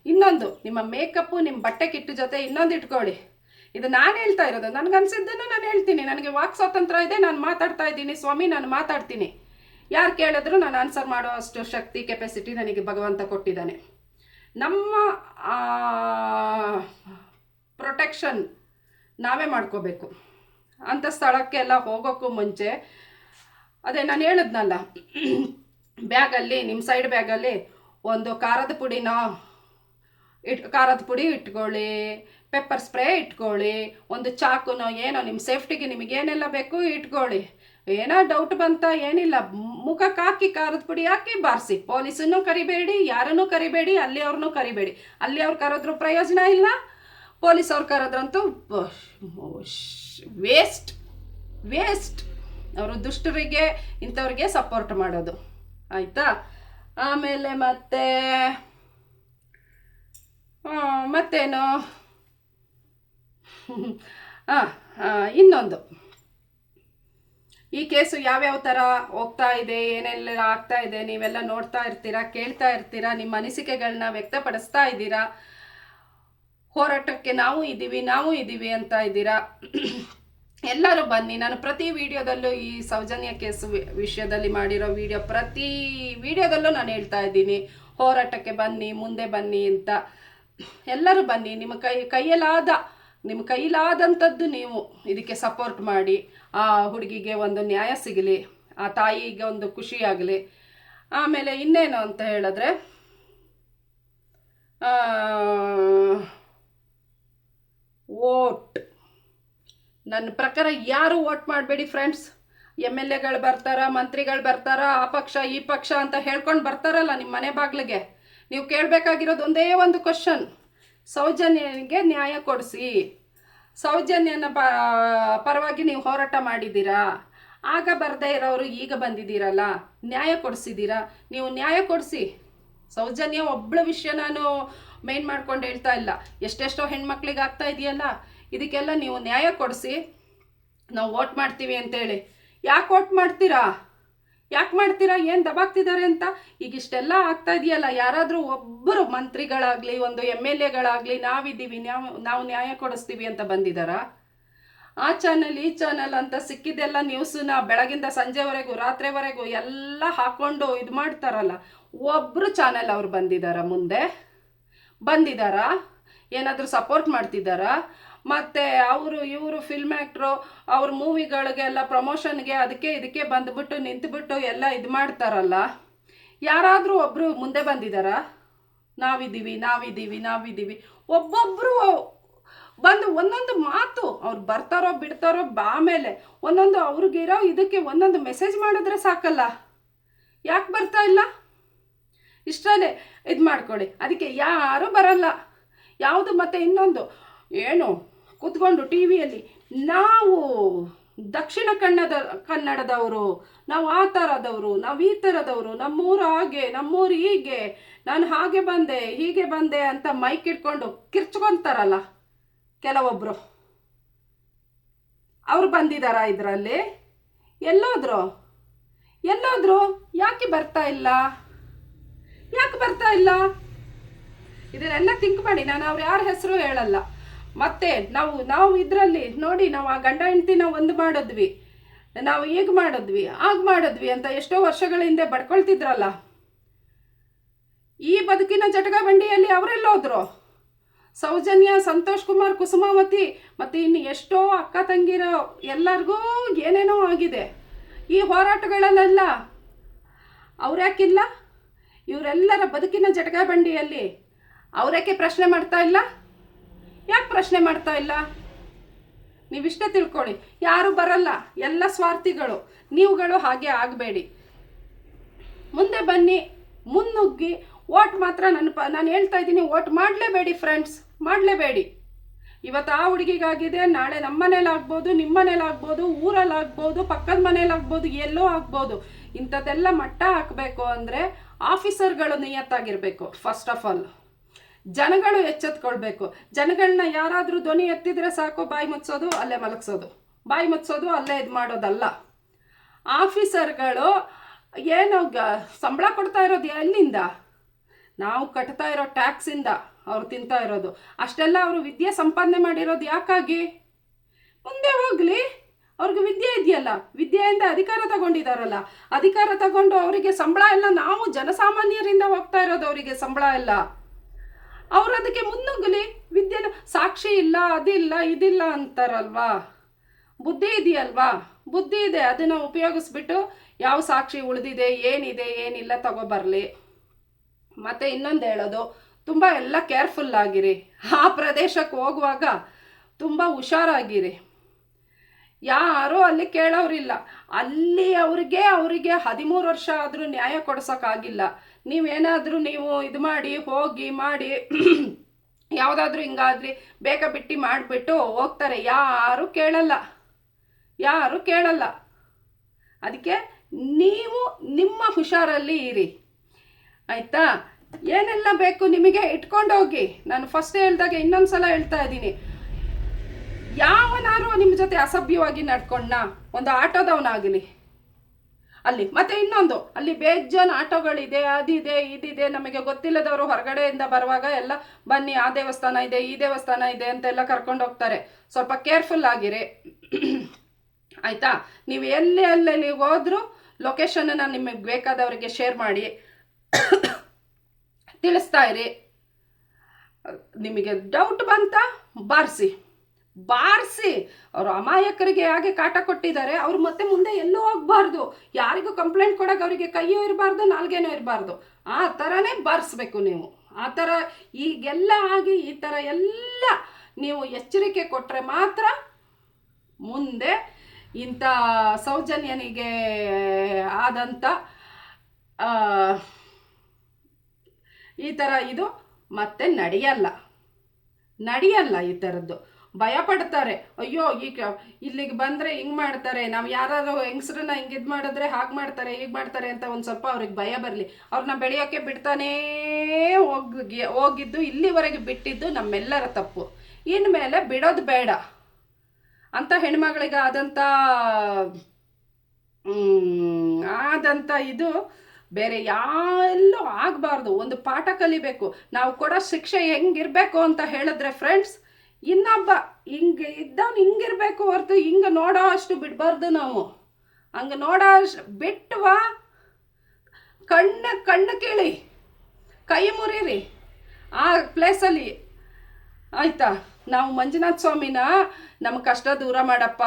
ಇನ್ನೊಂದು, ನಿಮ್ಮ ಮೇಕಪ್ಪು ನಿಮ್ಮ ಬಟ್ಟೆ ಕಿಟ್ಟು ಜೊತೆ ಇನ್ನೊಂದು ಇಟ್ಕೊಳ್ಳಿ. ಇದು ನಾನು ಹೇಳ್ತಾ ಇರೋದು. ನನಗನ್ಸಿದ್ದನ್ನು ನಾನು ಹೇಳ್ತೀನಿ. ನನಗೆ ವಾಕ್ ಸ್ವಾತಂತ್ರ್ಯ ಇದೆ, ನಾನು ಮಾತಾಡ್ತಾ ಇದ್ದೀನಿ. ಸ್ವಾಮಿ, ನಾನು ಮಾತಾಡ್ತೀನಿ. ಯಾರು ಕೇಳಿದ್ರು ನಾನು ಆನ್ಸರ್ ಮಾಡೋ ಅಷ್ಟು ಶಕ್ತಿ ಕೆಪಾಸಿಟಿ ನನಗೆ ಭಗವಂತ ಕೊಟ್ಟಿದ್ದಾನೆ. ನಮ್ಮ ಪ್ರೊಟೆಕ್ಷನ್ ನಾವೇ ಮಾಡ್ಕೋಬೇಕು. ಅಂಥ ಸ್ಥಳಕ್ಕೆಲ್ಲ ಹೋಗೋಕ್ಕೂ ಮುಂಚೆ, ಅದೇ ನಾನು ಹೇಳಿದ್ನಲ್ಲ, ಬ್ಯಾಗಲ್ಲಿ ನಿಮ್ಮ ಸೈಡ್ ಬ್ಯಾಗಲ್ಲಿ ಒಂದು ಖಾರದ ಪುಡಿನ ಇಟ್, ಖಾರದ ಪುಡಿ ಇಟ್ಕೊಳ್ಳಿ ಪೆಪ್ಪರ್ ಸ್ಪ್ರೇ ಇಟ್ಕೊಳ್ಳಿ. ಒಂದು ಚಾಕುನೋ ಏನೋ ನಿಮ್ಮ ಸೇಫ್ಟಿಗೆ ನಿಮಗೇನೆಲ್ಲ ಬೇಕು ಇಟ್ಕೊಳ್ಳಿ. ಏನೋ ಡೌಟ್ ಬಂತ ಏನಿಲ್ಲ. ಮುಖಕ್ಕೆ ಹಾಕಿ ಖಾರದ ಪುಡಿ ಹಾಕಿ ಬಾರಿಸಿ. ಪೊಲೀಸನ್ನು ಕರಿಬೇಡಿ, ಯಾರನ್ನೂ ಕರಿಬೇಡಿ, ಅಲ್ಲಿ ಅವ್ರನ್ನೂ ಕರಿಬೇಡಿ. ಅಲ್ಲಿ ಅವ್ರು ಕರೋದ್ರೂ ಪ್ರಯೋಜನ ಇಲ್ಲ. ಪೊಲೀಸ್ ಅವ್ರು ಕರೋದ್ರಂತೂ ವೇಸ್ಟ್ ವೇಸ್ಟ್ ಅವರು ದುಷ್ಟರಿಗೆ, ಇಂಥವ್ರಿಗೆ ಸಪೋರ್ಟ್ ಮಾಡೋದು. ಆಯಿತಾ? ಆಮೇಲೆ ಮತ್ತೆ ಮತ್ತೇನು? ಇನ್ನೊಂದು. ಈ ಕೇಸು ಯಾವ್ಯಾವ ಥರ ಹೋಗ್ತಾ ಇದೆ, ಏನೆಲ್ಲ ಆಗ್ತಾ ಇದೆ, ನೀವೆಲ್ಲ ನೋಡ್ತಾ ಇರ್ತೀರಾ, ಕೇಳ್ತಾ ಇರ್ತೀರಾ, ನಿಮ್ಮ ಅನಿಸಿಕೆಗಳನ್ನ ವ್ಯಕ್ತಪಡಿಸ್ತಾ ಇದ್ದೀರಾ? ಹೋರಾಟಕ್ಕೆ ನಾವು ಇದ್ದೀವಿ ನಾವು ಇದ್ದೀವಿ ಅಂತ ಇದ್ದೀರಾ? ಎಲ್ಲರೂ ಬನ್ನಿ. ನಾನು ಪ್ರತಿ ವಿಡಿಯೋದಲ್ಲೂ ಈ ಸೌಜನ್ಯ ಕೇಸು ವಿಷಯದಲ್ಲಿ ಮಾಡಿರೋ ವಿಡಿಯೋ, ಪ್ರತಿ ವಿಡಿಯೋದಲ್ಲೂ ನಾನು ಹೇಳ್ತಾ ಇದ್ದೀನಿ. ಹೋರಾಟಕ್ಕೆ ಬನ್ನಿ, ಮುಂದೆ ಬನ್ನಿ ಅಂತ. ಎಲ್ಲರೂ ಬನ್ನಿ. ನಿಮ್ಮ ಕೈ, ಕೈಯಲ್ಲಾದ ನಿಮ್ಮ ಕೈಲಾದಂಥದ್ದು ನೀವು ಇದಕ್ಕೆ ಸಪೋರ್ಟ್ ಮಾಡಿ, ಆ ಹುಡುಗಿಗೆ ಒಂದು ನ್ಯಾಯ ಸಿಗಲಿ, ಆ ತಾಯಿಗೆ ಒಂದು ಖುಷಿಯಾಗಲಿ ಆಮೇಲೆ ಇನ್ನೇನು ಅಂತ ಹೇಳಿದ್ರೆ ಓಟ್ ನನ್ನ ಪ್ರಕಾರ ಯಾರು ಓಟ್ ಮಾಡಬೇಡಿ ಫ್ರೆಂಡ್ಸ್ ಎಂ ಎಲ್ ಎಗಳು ಬರ್ತಾರ, ಮಂತ್ರಿಗಳು ಬರ್ತಾರ, ಆ ಪಕ್ಷ, ಈ ಪಕ್ಷ ಅಂತ ಹೇಳ್ಕೊಂಡು ಬರ್ತಾರಲ್ಲ ನಿಮ್ಮ ಮನೆ ಬಾಗಿಲಿಗೆ. ನೀವು ಕೇಳಬೇಕಾಗಿರೋದು ಒಂದೇ ಒಂದು ಕ್ವಶನ್ ಸೌಜನ್ಯನಿಗೆ ನ್ಯಾಯ ಕೊಡಿಸಿ. ಸೌಜನ್ಯನ ಪ, ಪರವಾಗಿ ನೀವು ಹೋರಾಟ ಮಾಡಿದ್ದೀರಾ? ಆಗ ಬರದೇ ಇರೋರು ಈಗ ಬಂದಿದ್ದೀರಲ್ಲ, ನ್ಯಾಯ ಕೊಡಿಸಿದ್ದೀರಾ? ನೀವು ನ್ಯಾಯ ಕೊಡಿಸಿ. ಸೌಜನ್ಯ ಒಬ್ಬಳ ವಿಷಯ ನಾನು ಮೇನ್ ಮಾಡ್ಕೊಂಡು ಹೇಳ್ತಾ ಇಲ್ಲ. ಎಷ್ಟೆಷ್ಟೋ ಹೆಣ್ಮಕ್ಳಿಗೆ ಆಗ್ತಾ ಇದೆಯಲ್ಲ, ಇದಕ್ಕೆಲ್ಲ ನೀವು ನ್ಯಾಯ ಕೊಡಿಸಿ. ನಾವು ವೋಟ್ ಮಾಡ್ತೀವಿ ಅಂತೇಳಿ. ಯಾಕೆ ವೋಟ್ ಮಾಡ್ತೀರಾ? ಯಾಕೆ ಮಾಡ್ತೀರಾ? ಏನು ದಬಾಗ್ತಿದ್ದಾರೆ ಅಂತ? ಈಗ ಇಷ್ಟೆಲ್ಲ ಆಗ್ತಾ ಇದೆಯಲ್ಲ, ಯಾರಾದರೂ ಒಬ್ಬರು ಮಂತ್ರಿಗಳಾಗಲಿ, ಒಂದು ಎಂ ಎಲ್ ಎಗಳಾಗಲಿ, ನಾವಿದ್ದೀವಿ, ನಾವು ನಾವು ನ್ಯಾಯ ಕೊಡಿಸ್ತೀವಿ ಅಂತ ಬಂದಿದ್ದಾರಾ ಆ ಚಾನಲ್ ಈ ಚಾನಲ್ ಅಂತ ಸಿಕ್ಕಿದ್ದೆಲ್ಲ ನ್ಯೂಸನ್ನ ಬೆಳಗಿಂದ ಸಂಜೆವರೆಗೂ, ರಾತ್ರಿವರೆಗೂ ಎಲ್ಲ ಹಾಕೊಂಡು ಇದು ಮಾಡ್ತಾರಲ್ಲ ಒಬ್ಬರು ಚಾನಲ್ ಅವ್ರು ಬಂದಿದ್ದಾರಾ ಮುಂದೆ? ಬಂದಿದ್ದಾರಾ ಏನಾದರೂ ಸಪೋರ್ಟ್ ಮಾಡ್ತಿದ್ದಾರಾ ಮತ್ತು ಅವರು ಇವರು ಫಿಲ್ಮ್ ಆ್ಯಕ್ಟ್ರು ಅವ್ರ ಮೂವಿಗಳಿಗೆಲ್ಲ ಪ್ರಮೋಷನ್ಗೆ ಅದಕ್ಕೆ ಇದಕ್ಕೆ ಬಂದುಬಿಟ್ಟು, ನಿಂತುಬಿಟ್ಟು ಎಲ್ಲ ಇದು ಮಾಡ್ತಾರಲ್ಲ? ಯಾರಾದರೂ ಒಬ್ಬರು ಮುಂದೆ ಬಂದಿದ್ದಾರಾ ನಾವಿದ್ದೀವಿ ನಾವಿದ್ದೀವಿ ನಾವಿದ್ದೀವಿ. ಒಬ್ಬೊಬ್ಬರು ಬಂದು ಒಂದೊಂದು ಮಾತು ಅವ್ರು ಬರ್ತಾರೋ ಬಿಡ್ತಾರೋ ಆಮೇಲೆ ಒಂದೊಂದು ಅವ್ರಿಗಿರೋ ಇದಕ್ಕೆ ಒಂದೊಂದು ಮೆಸೇಜ್ ಮಾಡಿದ್ರೆ ಸಾಕಲ್ಲ? ಯಾಕೆ ಬರ್ತಾ ಇಲ್ಲ? ಇಷ್ಟರಲ್ಲೇ ಇದು ಮಾಡ್ಕೊಳ್ಳಿ. ಅದಕ್ಕೆ ಯಾರೂ ಬರಲ್ಲ. ಯಾವುದು ಮತ್ತು ಇನ್ನೊಂದು? ಏನು? ಕೂತ್ಕೊಂಡು ಟಿ ವಿಯಲ್ಲಿ ನಾವು ದಕ್ಷಿಣ ಕನ್ನಡ, ಕನ್ನಡದವರು, ನಾವು ಆ ಥರದವರು, ನಾವು ಈ ಥರದವರು, ನಮ್ಮೂರು ಹಾಗೆ, ನಮ್ಮೂರು ಹೀಗೆ, ನಾನು ಹಾಗೆ ಬಂದೆ, ಹೀಗೆ ಬಂದೆ ಅಂತ ಮೈಕ್ ಇಟ್ಕೊಂಡು ಕಿರ್ಚ್ಕೊಂತಾರಲ್ಲ ಕೆಲವೊಬ್ಬರು ಅವ್ರು ಬಂದಿದ್ದಾರ ಇದರಲ್ಲಿ? ಎಲ್ಲೋದ್ರು? ಎಲ್ಲೋದ್ರು? ಯಾಕೆ ಬರ್ತಾ ಇಲ್ಲ? ಯಾಕೆ ಬರ್ತಾ ಇಲ್ಲ? ಇದನ್ನೆಲ್ಲ ತಿಂಕ್ ಮಾಡಿ, ನಾನು ಅವ್ರು ಯಾರ ಹೆಸರು ಹೇಳಲ್ಲ. ಮತ್ತೆ ನಾವು ನಾವು ಇದರಲ್ಲಿ ನೋಡಿ ನಾವು ಆ ಗಂಡ ಹೆಂಡ್ತಿನ ಒಂದು ಮಾಡಿದ್ವಿ. ನಾವು ಈಗ ಮಾಡಿದ್ವಿ ಆಗ ಮಾಡಿದ್ವಿ ಅಂತ ಎಷ್ಟೋ ವರ್ಷಗಳ ಹಿಂದೆ ಬಡ್ಕೊಳ್ತಿದ್ರಲ್ಲ. ಈ ಬದುಕಿನ ಜಟಕ ಬಂಡಿಯಲ್ಲಿ ಅವರೆಲ್ಲೋದ್ರು ಸೌಜನ್ಯ, ಸಂತೋಷ್ ಕುಮಾರ್, ಕುಸುಮಾವತಿ ಮತ್ತು ಇನ್ನು ಎಷ್ಟೋ ಅಕ್ಕ ತಂಗಿರೋ ಎಲ್ಲರಿಗೂ ಏನೇನೋ ಆಗಿದೆ. ಈ ಹೋರಾಟಗಳಲ್ಲೆಲ್ಲ ಅವ್ರ್ಯಾಕಿಲ್ಲ? ಇವರೆಲ್ಲರ ಬದುಕಿನ ಜಟಕ ಬಂಡಿಯಲ್ಲಿ ಅವ್ರ್ಯಾಕೆ ಪ್ರಶ್ನೆ ಮಾಡ್ತಾ ಇಲ್ಲ? ಯಾಕೆ ಪ್ರಶ್ನೆ ಮಾಡ್ತಾ ಇಲ್ಲ? ನೀವಿಷ್ಟೇ ತಿಳ್ಕೊಳ್ಳಿ. ಯಾರು ಬರಲ್ಲ. ಎಲ್ಲ ಸ್ವಾರ್ಥಿಗಳು. ನೀವುಗಳು ಹಾಗೆ ಆಗಬೇಡಿ. ಮುಂದೆ ಬನ್ನಿ. ಮುನ್ನುಗ್ಗಿ. ಓಟ್ ಮಾತ್ರ ನನ್ನ ಪ, ನಾನು ಹೇಳ್ತಾ ಇದ್ದೀನಿ ಓಟ್ ಮಾಡಲೇಬೇಡಿ ಫ್ರೆಂಡ್ಸ್. ಮಾಡಲೇಬೇಡಿ. ಇವತ್ತು ಆ ಹುಡುಗಿಗಾಗಿದೆ. ನಾಳೆ ನಮ್ಮ ಮನೇಲಾಗ್ಬೋದು ನಿಮ್ಮ ಮನೇಲಾಗ್ಬೋದು ಊರಲ್ಲಾಗ್ಬೋದು ಪಕ್ಕದ ಮನೇಲಾಗ್ಬೋದು ಎಲ್ಲೋ ಆಗ್ಬೋದು. ಇಂಥದ್ದೆಲ್ಲ ಮಟ್ಟ ಹಾಕಬೇಕು ಅಂದರೆ ಆಫೀಸರ್ಗಳು ನಿಯತ್ತಾಗಿರಬೇಕು ಫಸ್ಟ್ ಆಫ್ ಆಲ್ ಜನಗಳು ಎಚ್ಚೆತ್ಕೊಳ್ಬೇಕು. ಜನಗಳನ್ನ ಯಾರಾದರೂ ಧ್ವನಿ ಎತ್ತಿದ್ರೆ ಸಾಕು ಬಾಯಿ ಮುಚ್ಚೋದು ಅಲ್ಲೇ ಮಲಗಿಸೋದು. ಬಾಯಿ ಮುಚ್ಚೋದು ಅಲ್ಲೇ ಇದು ಮಾಡೋದಲ್ಲ. ಆಫೀಸರ್ಗಳು ಏನು ಗ, ಸಂಬಳ ಕೊಡ್ತಾ ಇರೋದು ಎಲ್ಲಿಂದ? ನಾವು ಕಟ್ತಾ ಇರೋ ಟ್ಯಾಕ್ಸಿಂದ ಅವ್ರು ತಿಂತಾ ಇರೋದು. ಅಷ್ಟೆಲ್ಲ ಅವರು ವಿದ್ಯೆ ಸಂಪಾದನೆ ಮಾಡಿರೋದು ಯಾಕಾಗಿ? ಮುಂದೆ ಹೋಗಲಿ. ಅವ್ರಿಗೆ ವಿದ್ಯೆ ಇದೆಯಲ್ಲ. ವಿದ್ಯೆಯಿಂದ ಅಧಿಕಾರ ತಗೊಂಡಿದಾರಲ್ಲ. ಅಧಿಕಾರ ತಗೊಂಡು ಅವರಿಗೆ ಸಂಬಳ ಎಲ್ಲ, ನಾವು ಜನಸಾಮಾನ್ಯರಿಂದ ಹೋಗ್ತಾ ಇರೋದು ಅವರಿಗೆ ಸಂಬಳ ಎಲ್ಲ. ಅವ್ರು ಅದಕ್ಕೆ ಮುನ್ನುಗ್ಗಲಿ, ವಿದ್ಯೆನ ಸಾಕ್ಷಿ ಇಲ್ಲ, ಅದಿಲ್ಲ, ಇದಿಲ್ಲ ಅಂತಾರಲ್ವಾ? ಬುದ್ಧಿ ಇದೆಯಲ್ವಾ? ಬುದ್ಧಿ ಇದೆ, ಅದನ್ನು ಉಪಯೋಗಿಸ್ಬಿಟ್ಟು ಯಾವ ಸಾಕ್ಷಿ ಉಳಿದಿದೆ, ಏನಿದೆ, ಏನಿಲ್ಲ ತಗೊಬರಲಿ ಮತ್ತು ಇನ್ನೊಂದು ಹೇಳೋದು, ತುಂಬ ಎಲ್ಲ ಕೇರ್ಫುಲ್ ಆಗಿರಿ. ಆ ಪ್ರದೇಶಕ್ಕೆ ಹೋಗುವಾಗ ತುಂಬ ಹುಷಾರಾಗಿರಿ. ಯಾರೂ ಅಲ್ಲಿ ಕೇಳೋರಿಲ್ಲ. ಅಲ್ಲಿ ಅವ್ರಿಗೆ, ಅವರಿಗೆ ಹದಿಮೂರು ವರ್ಷ ಆದರೂ ನ್ಯಾಯ ಕೊಡ್ಸೋಕ್ಕಾಗಿಲ್ಲ. ನೀವೇನಾದರೂ ನೀವು ಇದು ಮಾಡಿ, ಹೋಗಿ ಮಾಡಿ, ಯಾವುದಾದ್ರೂ ಹಿಂಗಾದ್ರಿ ಬೇಗ ಬಿಟ್ಟು ಮಾಡಿಬಿಟ್ಟು ಹೋಗ್ತಾರೆ. ಯಾರೂ ಕೇಳಲ್ಲ. ಯಾರೂ ಕೇಳಲ್ಲ. ಅದಕ್ಕೆ ನೀವು ನಿಮ್ಮ ಹುಷಾರಲ್ಲಿ ಇರಿ. ಆಯಿತಾ? ಏನೆಲ್ಲ ಬೇಕು ನಿಮಗೆ? ಇಟ್ಕೊಂಡು ಹೋಗಿ ನಾನು ಫಸ್ಟ್ ಹೇಳಿದಾಗ ಇನ್ನೊಂದು ಸಲ ಹೇಳ್ತಾ ಇದ್ದೀನಿ. ಯಾವನಾರು ನಿಮ್ಮ ಜೊತೆ ಅಸಭ್ಯವಾಗಿ ನಡ್ಕೊಂಡ ಒಂದು ಆಟೋದವನಾಗಲಿ. ಅಲ್ಲಿ, ಮತ್ತೆ ಇನ್ನೊಂದು, ಅಲ್ಲಿ ಬೇಜಾನ್ ಆಟೋಗಳಿದೆ, ಅದಿದೆ, ಇದಿದೆ, ನಮಗೆ ಗೊತ್ತಿಲ್ಲದವರು ಹೊರಗಡೆಯಿಂದ ಬರುವಾಗ ಎಲ್ಲ, ಬನ್ನಿ, ಆ ದೇವಸ್ಥಾನ ಇದೆ, ಈ ದೇವಸ್ಥಾನ ಇದೆ ಅಂತೆಲ್ಲ ಕರ್ಕೊಂಡು ಹೋಗ್ತಾರೆ. ಸ್ವಲ್ಪ ಕೇರ್ಫುಲ್ ಆಗಿರಿ. ಆಯಿತಾ? ನೀವು ಎಲ್ಲಿ ಎಲ್ಲೆಲ್ಲಿ ಹೋದರೂ ಲೊಕೇಶನನ್ನು ನಿಮಗೆ ಬೇಕಾದವರಿಗೆ ಶೇರ್ ಮಾಡಿ. ತಿಳಿಸ್ತಾ ಇರಿ. ನಿಮಗೆ ಡೌಟ್ ಬಂತ, ಬಾರಿಸಿ. ಬಾರಿಸಿ. ಅವರು ಅಮಾಯಕರಿಗೆ ಹಾಗೆ ಕಾಟ ಕೊಟ್ಟಿದ್ದಾರೆ. ಅವ್ರು ಮತ್ತೆ ಮುಂದೆ ಎಲ್ಲೂ ಹೋಗ್ಬಾರ್ದು. ಯಾರಿಗೂ ಕಂಪ್ಲೇಂಟ್ ಕೊಡೋಕೆ ಅವರಿಗೆ ಕೈಯೂ ಇರಬಾರ್ದು, ನಾಲ್ಗೇನೂ ಇರಬಾರ್ದು. ಆ ಥರನೇ ಬಾರಿಸ್ಬೇಕು ನೀವು. ಆ ಥರ ಈಗೆಲ್ಲ ಆಗಿ ಈ ಥರ ಎಲ್ಲ ನೀವು ಎಚ್ಚರಿಕೆ ಕೊಟ್ಟರೆ ಮಾತ್ರ ಮುಂದೆ ಇಂಥ ಸೌಜನ್ಯನಿಗೆ ಆದಂಥ ಈ ಥರ ಇದು ಮತ್ತೆ ನಡೆಯಲ್ಲ. ನಡೆಯಲ್ಲ ಈ ಥರದ್ದು ಭಯ ಪಡ್ತಾರೆ ಅಯ್ಯೋ, ಈಗ ಇಲ್ಲಿಗೆ ಬಂದರೆ ಹಿಂಗೆ ಮಾಡ್ತಾರೆ. ನಾವು ಯಾರಾದ್ರು ಹೆಂಗಸ್ರನ್ನ ಹಿಂಗೆ ಇದು ಮಾಡಿದ್ರೆ ಹಾಗೆ ಮಾಡ್ತಾರೆ, ಹೀಗೆ ಮಾಡ್ತಾರೆ ಅಂತ ಒಂದು ಸ್ವಲ್ಪ ಅವ್ರಿಗೆ ಭಯ ಬರಲಿ. ಅವ್ರನ್ನ ಬೆಳೆಯೋಕ್ಕೆ ಬಿಡ್ತಾನೇ ಹೋಗಿ, ಹೋಗಿದ್ದು ಇಲ್ಲಿವರೆಗೆ ಬಿಟ್ಟಿದ್ದು ನಮ್ಮೆಲ್ಲರ ತಪ್ಪು. ಇನ್ಮೇಲೆ ಬಿಡೋದು ಬೇಡ. ಅಂತ ಹೆಣ್ಮಗಳಿಗೆ ಆದಂಥ ಆದಂತ ಇದು ಬೇರೆ ಯಾರೆಲ್ಲೂ ಆಗಬಾರ್ದು. ಒಂದು ಪಾಠ ಕಲಿಬೇಕು. ನಾವು ಕೊಡೋ ಶಿಕ್ಷೆ ಹೆಂಗಿರಬೇಕು ಅಂತ ಹೇಳಿದ್ರೆ ಫ್ರೆಂಡ್ಸ್ ಇನ್ನೊಬ್ಬ ಹಿಂಗೆ ಇದ್ದವ್ನು ಹಿಂಗಿರ್ಬೇಕು ಹೊರತು ಹಿಂಗೆ ನೋಡೋ ಅಷ್ಟು ಬಿಡಬಾರ್ದು ನಾವು. ಹಂಗೆ ನೋಡೋ ಅಷ್ಟು ಬಿಟ್ಟುವ ಕಣ್ಣು ಕಣ್ಣು ಕೇಳಿ, ಕೈ ಮುರೀರಿ. ಆ ಪ್ಲೇಸಲ್ಲಿ ಆಯ್ತಾ, ನಾವು ಮಂಜುನಾಥ ಸ್ವಾಮಿನ ನಮ್ಮ ಕಷ್ಟ ದೂರ ಮಾಡಪ್ಪ.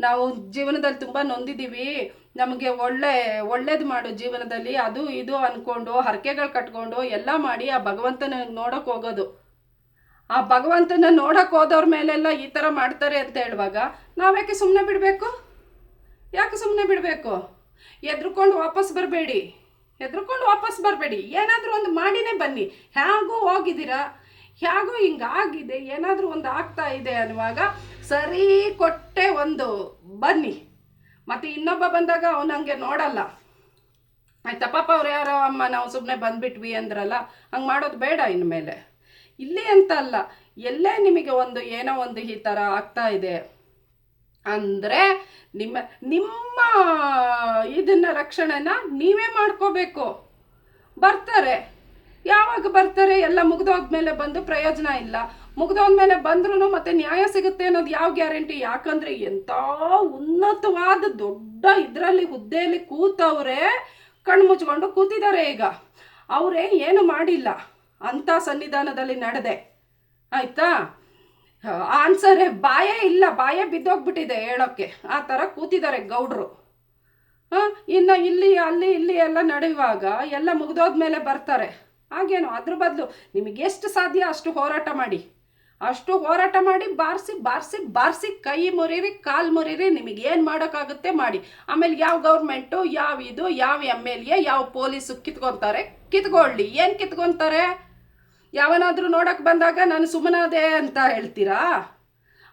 ನಾವು ಜೀವನದಲ್ಲಿ ತುಂಬ ನೊಂದಿದ್ದೀವಿ. ನಮಗೆ ಒಳ್ಳೆ, ಒಳ್ಳೇದು ಮಾಡು ಜೀವನದಲ್ಲಿ. ಅದು ಇದು ಅಂದ್ಕೊಂಡು ಹರಕೆಗಳು ಕಟ್ಕೊಂಡು ಎಲ್ಲ ಮಾಡಿ ಆ ಭಗವಂತನ ನೋಡೋಕೆ ಹೋಗೋದು. ಆ ಭಗವಂತನ ನೋಡೋಕೆ ಹೋದವ್ರ ಮೇಲೆಲ್ಲ ಈ ಥರ ಮಾಡ್ತಾರೆ ಅಂತ ಹೇಳುವಾಗ ನಾವ್ಯಾಕೆ ಸುಮ್ಮನೆ ಬಿಡಬೇಕು? ಯಾಕೆ ಸುಮ್ಮನೆ ಬಿಡಬೇಕು? ಎದ್ರುಕೊಂಡು ವಾಪಸ್ ಬರಬೇಡಿ. ಎದ್ರುಕೊಂಡು ವಾಪಸ್ ಬರಬೇಡಿ. ಏನಾದರೂ ಒಂದು ಮಾಡಿನೇ ಬನ್ನಿ. ಹೇಗೂ ಹೋಗಿದ್ದೀರಾ? ಹೇಗೂ ಹಿಂಗಾಗಿದೆ? ಏನಾದರೂ ಒಂದು ಆಗ್ತಾ ಇದೆ ಅನ್ನುವಾಗ ಸರಿ ಕೊಟ್ಟೆ ಒಂದು ಬನ್ನಿ. ಮತ್ತು ಇನ್ನೊಬ್ಬ ಬಂದಾಗ ಅವನು ಹಂಗೆ ನೋಡಲ್ಲ. ಆಯ್ತಾ ಪಾಪ ಅವ್ರು ಯಾರೋ, ಅಮ್ಮ, ನಾವು ಸುಮ್ಮನೆ ಬಂದ್ಬಿಟ್ವಿ ಅಂದ್ರಲ್ಲ, ಹಂಗೆ ಮಾಡೋದು ಬೇಡ ಇನ್ಮೇಲೆ. ಇಲ್ಲಿ ಅಂತ ಅಲ್ಲ, ಎಲ್ಲೇ ನಿಮಗೆ ಒಂದು ಏನೋ ಒಂದು ಈ ಥರ ಆಗ್ತಾ ಇದೆ ಅಂದರೆ ನಿಮ್ಮ ನಿಮ್ಮ ಇದನ್ನ ರಕ್ಷಣೆನ ನೀವೇ ಮಾಡ್ಕೋಬೇಕು. ಬರ್ತಾರೆ. ಯಾವಾಗ ಬರ್ತಾರೆ? ಎಲ್ಲ ಮುಗ್ದೋದ್ಮೇಲೆ ಬಂದು ಪ್ರಯೋಜನ ಇಲ್ಲ. ಮುಗ್ದೋದ್ಮೇಲೆ ಬಂದ್ರೂ ಮತ್ತೆ ನ್ಯಾಯ ಸಿಗುತ್ತೆ ಅನ್ನೋದು ಯಾವ ಗ್ಯಾರಂಟಿ? ಯಾಕಂದ್ರೆ ಎಂಥ ಉನ್ನತವಾದ ದೊಡ್ಡ ಇದರಲ್ಲಿ ಹುದ್ದೆಯಲ್ಲಿ ಕೂತವ್ರೆ ಕಣ್ಣು ಮುಚ್ಕೊಂಡು ಕೂತಿದ್ದಾರೆ ಈಗ. ಅವರೇ ಏನು ಮಾಡಿಲ್ಲ. ಅಂಥ ಸನ್ನಿಧಾನದಲ್ಲಿ ನಡೆದೆ. ಆಯ್ತಾ? ಆನ್ಸರೇ ಬಾಯೇ ಇಲ್ಲ, ಬಾಯೇ ಬಿದ್ದೋಗ್ಬಿಟ್ಟಿದೆ ಹೇಳೋಕ್ಕೆ. ಆ ಥರ ಕೂತಿದ್ದಾರೆ ಗೌಡ್ರು. ಹಾಂ, ಇನ್ನು ಇಲ್ಲಿ, ಅಲ್ಲಿ, ಇಲ್ಲಿ ಎಲ್ಲ ನಡೆಯುವಾಗ ಎಲ್ಲ ಮುಗಿದೋದ್ಮೇಲೆ ಬರ್ತಾರೆ. ಹಾಗೇನು, ಅದ್ರ ಬದಲು ನಿಮಗೆ ಎಷ್ಟು ಸಾಧ್ಯ ಅಷ್ಟು ಹೋರಾಟ ಮಾಡಿ. ಅಷ್ಟು ಹೋರಾಟ ಮಾಡಿ, ಬಾರಿಸಿ ಬಾರಿಸಿ ಬಾರಿಸಿ, ಕೈ ಮುರಿರಿ, ಕಾಲು ಮುರಿರಿ, ನಿಮಗೆ ಏನು ಮಾಡೋಕ್ಕಾಗುತ್ತೆ ಮಾಡಿ. ಆಮೇಲೆ ಯಾವ ಗೌರ್ಮೆಂಟು, ಯಾವ ಇದು, ಯಾವ ಎಂ ಎಲ್ ಎ ಯಾವ ಪೊಲೀಸು ಕಿತ್ಕೊತಾರೆ? ಕಿತ್ಕೊಳ್ಳಿ. ಏನು ಕಿತ್ಕೊತಾರೆ? ಯಾವನಾದರೂ ನೋಡೋಕೆ ಬಂದಾಗ ನಾನು ಸುಮ್ಮನಾದೆ ಅಂತ ಹೇಳ್ತೀರಾ?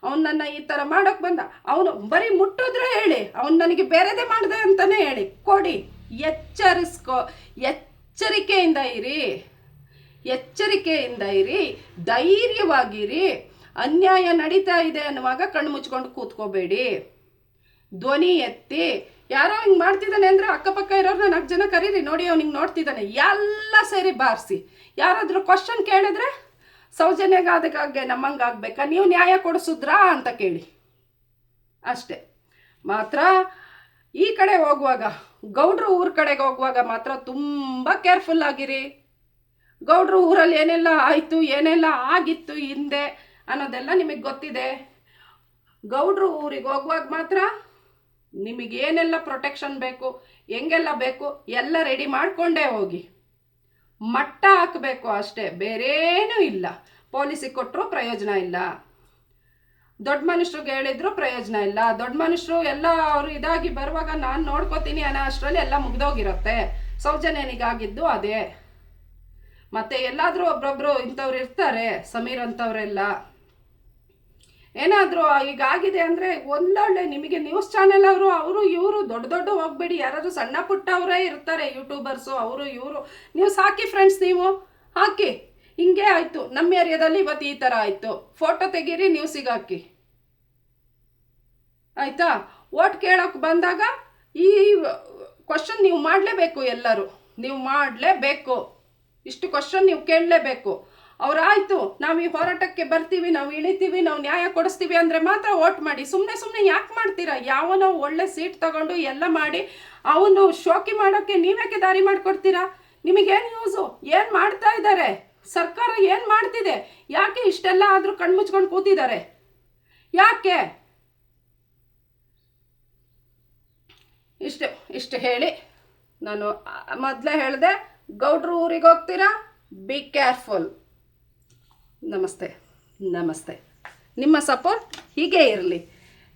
ಅವನು ನನ್ನ ಈ ಥರ ಮಾಡೋಕೆ ಬಂದ. ಅವನು ಬರೀ ಮುಟ್ಟಿದ್ರೆ ಹೇಳಿ. ಅವನು ನನಗೆ ಬೇರೆದೇ ಮಾಡಿದೆ ಅಂತಲೇ ಹೇಳಿ. ಕೊಡಿ. ಎಚ್ಚರಿಸ್ಕೊ. ಎಚ್ಚರಿಕೆಯಿಂದ ಇರಿ. ಎಚ್ಚರಿಕೆಯಿಂದ ಇರಿ. ಧೈರ್ಯವಾಗಿರಿ. ಅನ್ಯಾಯ ನಡೀತಾ ಇದೆ ಅನ್ನುವಾಗ ಕಣ್ಣು ಮುಚ್ಕೊಂಡು ಕೂತ್ಕೋಬೇಡಿ. ಧ್ವನಿ ಎತ್ತಿ. ಯಾರೋ ಹಿಂಗೆ ಮಾಡ್ತಿದ್ದಾನೆ ಅಂದರೆ ಅಕ್ಕಪಕ್ಕ ಇರೋರು ನಾಲ್ಕು ಜನ ಕರೀರಿ, ನೋಡಿ ಅವ್ನಿಗೆ ನೋಡ್ತಿದ್ದಾನೆ. ಎಲ್ಲ ಸೇರಿ ಬಾರಿಸಿ. ಯಾರಾದರೂ ಕ್ವಶನ್ ಕೇಳಿದ್ರೆ ಸೌಜನ್ಯಗಾದಕ್ಕಾಗೆ ನಮ್ಮಂಗಾಗಬೇಕಾ? ನೀವು ನ್ಯಾಯ ಕೊಡಿಸಿದ್ರಾ ಅಂತ ಕೇಳಿ. ಅಷ್ಟೆ. ಮಾತ್ರ ಈ ಕಡೆ ಹೋಗುವಾಗ, ಗೌಡ್ರು ಊರ ಕಡೆಗೆ ಹೋಗುವಾಗ ಮಾತ್ರ ತುಂಬ ಕೇರ್ಫುಲ್ ಆಗಿರಿ. ಗೌಡ್ರು ಊರಲ್ಲಿ ಏನೆಲ್ಲ ಆಯಿತು, ಏನೆಲ್ಲ ಆಗಿತ್ತು ಹಿಂದೆ ಅನ್ನೋದೆಲ್ಲ ನಿಮಗೆ ಗೊತ್ತಿದೆ. ಗೌಡ್ರು ಊರಿಗೆ ಹೋಗುವಾಗ ಮಾತ್ರ ನಿಮಗೆ ಏನೆಲ್ಲ ಪ್ರೊಟೆಕ್ಷನ್ ಬೇಕು, ಹೆಂಗೆಲ್ಲ ಬೇಕು, ಎಲ್ಲ ರೆಡಿ ಮಾಡಿಕೊಂಡೇ ಹೋಗಿ. ಮಟ್ಟ ಹಾಕಬೇಕು ಅಷ್ಟೇ, ಬೇರೇನೂ ಇಲ್ಲ. ಪೊಲೀಸಿಗೆ ಕೊಟ್ಟರು ಪ್ರಯೋಜನ ಇಲ್ಲ. ದೊಡ್ಡ ಮನುಷ್ಯರಿಗೆ ಹೇಳಿದ್ರು ಪ್ರಯೋಜನ ಇಲ್ಲ. ದೊಡ್ಡ ಮನುಷ್ಯರು ಎಲ್ಲ ಅವರು ಇದಾಗಿ ಬರುವಾಗ ನಾನು ನೋಡ್ಕೋತೀನಿ ಅನ್ನೋ ಅಷ್ಟರಲ್ಲಿ ಎಲ್ಲ ಮುಗ್ದೋಗಿರುತ್ತೆ. ಸೌಜನ್ಯನಿಗಾಗಿದ್ದು ಅದೇ. ಮತ್ತೆ ಎಲ್ಲಾದರೂ ಒಬ್ರೊಬ್ರು ಇಂಥವ್ರು ಇರ್ತಾರೆ, ಸಮೀರ್ ಅಂತವರೆಲ್ಲ ಏನಾದರೂ ಈಗ ಆಗಿದೆ ಅಂದರೆ ಒಂದೊಳ್ಳೆ ನಿಮಗೆ ನ್ಯೂಸ್ ಚಾನೆಲ್ ಅವರು ಅವರು ಇವರು ದೊಡ್ಡ ದೊಡ್ಡ ಹೋಗ್ಬೇಡಿ. ಯಾರಾದರೂ ಸಣ್ಣ ಪುಟ್ಟವರೇ ಇರ್ತಾರೆ ಯೂಟ್ಯೂಬರ್ಸು ಅವರು ಇವರು. ನ್ಯೂಸ್ ಹಾಕಿ ಫ್ರೆಂಡ್ಸ್ ನೀವು. ಹಾಕಿ. ಹಿಂಗೆ ಆಯಿತು. ನಮ್ಮ ಏರಿಯಾದಲ್ಲಿ ಇವತ್ತು ಈ ಥರ ಆಯಿತು. ಫೋಟೋ ತೆಗೀರಿ ನ್ಯೂಸಿಗೆ ಹಾಕಿ ಆಯಿತಾ? ಓಟ್ ಕೇಳೋಕೆ ಬಂದಾಗ ಈ ಕ್ವಶನ್ ನೀವು ಮಾಡಲೇಬೇಕು ಎಲ್ಲರೂ. ನೀವು ಮಾಡಲೇಬೇಕು. ಇಷ್ಟು ಕ್ವಶನ್ ನೀವು ಕೇಳಲೇಬೇಕು. ಅವ್ರಾಯ್ತು, ನಾವು ಈ ಹೋರಾಟಕ್ಕೆ ಬರ್ತೀವಿ, ನಾವು ಇಳಿತೀವಿ, ನಾವು ನ್ಯಾಯ ಕೊಡಿಸ್ತೀವಿ ಅಂದರೆ ಮಾತ್ರ ಓಟ್ ಮಾಡಿ. ಸುಮ್ಮನೆ ಸುಮ್ಮನೆ ಯಾಕೆ ಮಾಡ್ತೀರಾ? ಯಾವನೋ ಒಳ್ಳೆ ಸೀಟ್ ತಗೊಂಡು ಎಲ್ಲ ಮಾಡಿ ಅವನು ಶೋಕಿ ಮಾಡೋಕ್ಕೆ ನೀವ್ಯಾಕೆ ದಾರಿ ಮಾಡಿಕೊಡ್ತೀರಾ? ನಿಮಗೇನು ಯೂಸು ಏನು ಮಾಡ್ತಾ ಇದ್ದಾರೆ ಸರ್ಕಾರ ಏನು ಮಾಡ್ತಿದೆ? ಯಾಕೆ ಇಷ್ಟೆಲ್ಲ ಆದರೂ ಕಣ್ಮುಚ್ಕೊಂಡು ಕೂತಿದ್ದಾರೆ? ಯಾಕೆ? ಇಷ್ಟು ಇಷ್ಟು ಹೇಳಿ. ನಾನು ಮೊದಲೇ ಹೇಳಿದೆ, ಗೌಡ್ರು ಊರಿಗೆ ಹೋಗ್ತೀರಾ? ಬಿ ಕೇರ್ಫುಲ್ ನಮಸ್ತೆ ನಮಸ್ತೆ. ನಿಮ್ಮ ಸಪೋರ್ಟ್ ಹೀಗೆ ಇರಲಿ.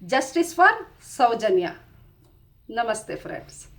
Justice for Soujanya. ನಮಸ್ತೆ ಫ್ರೆಂಡ್ಸ್